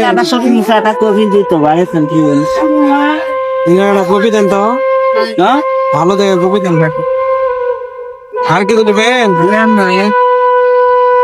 একটা নিচে একটা কবি দিত বাড়িতেন কি বলি একটা কপি দেন তো। হ্যাঁ? ভালো দেখে কপি দেন আর কি দেবেন?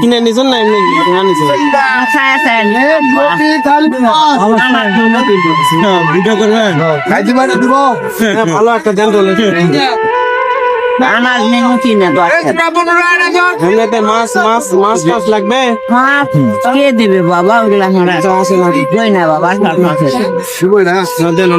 কিনে নিছেন না এমনি কিনে নিছেন ভিডিও করবেন ভালো একটা তো আমার মেনু কিনে দরকার মাছ মাছ মাছ মাছ লাগবে কে দেবে বাবা ওগুলা আচ্ছা না বাবা সব না দেন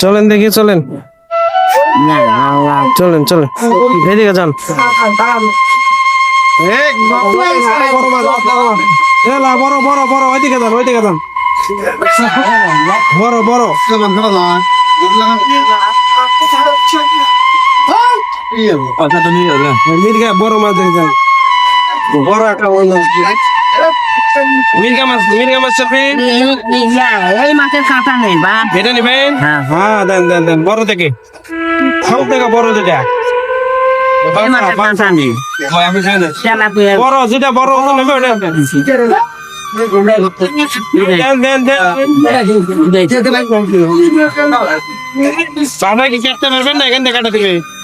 চলেন দেখি, চলেন। চলেন চলেন। এদিকে যান। বড় বড় বড় ওইদিকে যান ওইদিকে যান। বড় বড়। বড় মাছ দেখে বড় একটা মির্গা মাছ মির্গা মাছ চাপে এই মাছের কাঁটা নেই বা এটা নিবেন হ্যাঁ। হ্যাঁ দেন দেন দেন বড় থেকে সব থেকে বড় যেটা বড় যেটা বড় নেবে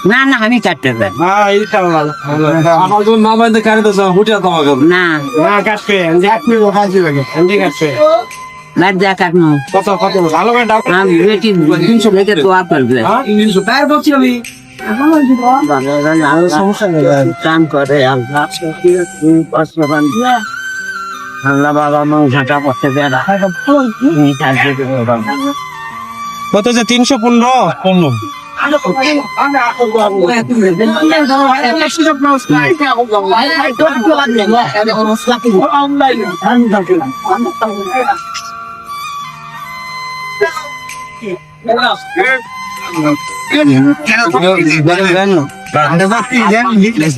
না না আমি কাটতে সমস্যা নেই কাম করে আল্লাহ বাবা মাংসটা করতে বেড়া কত যে তিনশো পনেরো পনেরো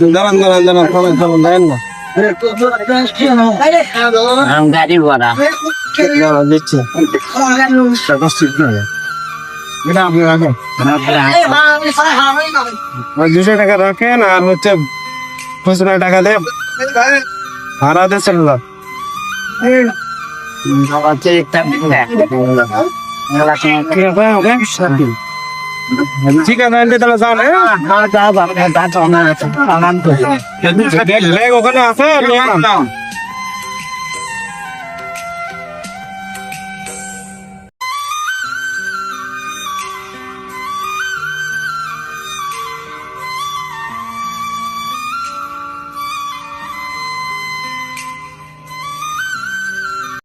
দাঁড়ান দাঁড়ান দাঁড়ান খাবেন খাবেন দেন না গাড়ি দাঁড়ান দিচ্ছি দুশো টাকা রাখেন আর হচ্ছে খুচরা টাকা দেন ভাড়া দিয়ে চলে যান ঠিক আছে আন্টি তাহলে যান হ্যাঁ ওখানে আছে নিয়ে যান।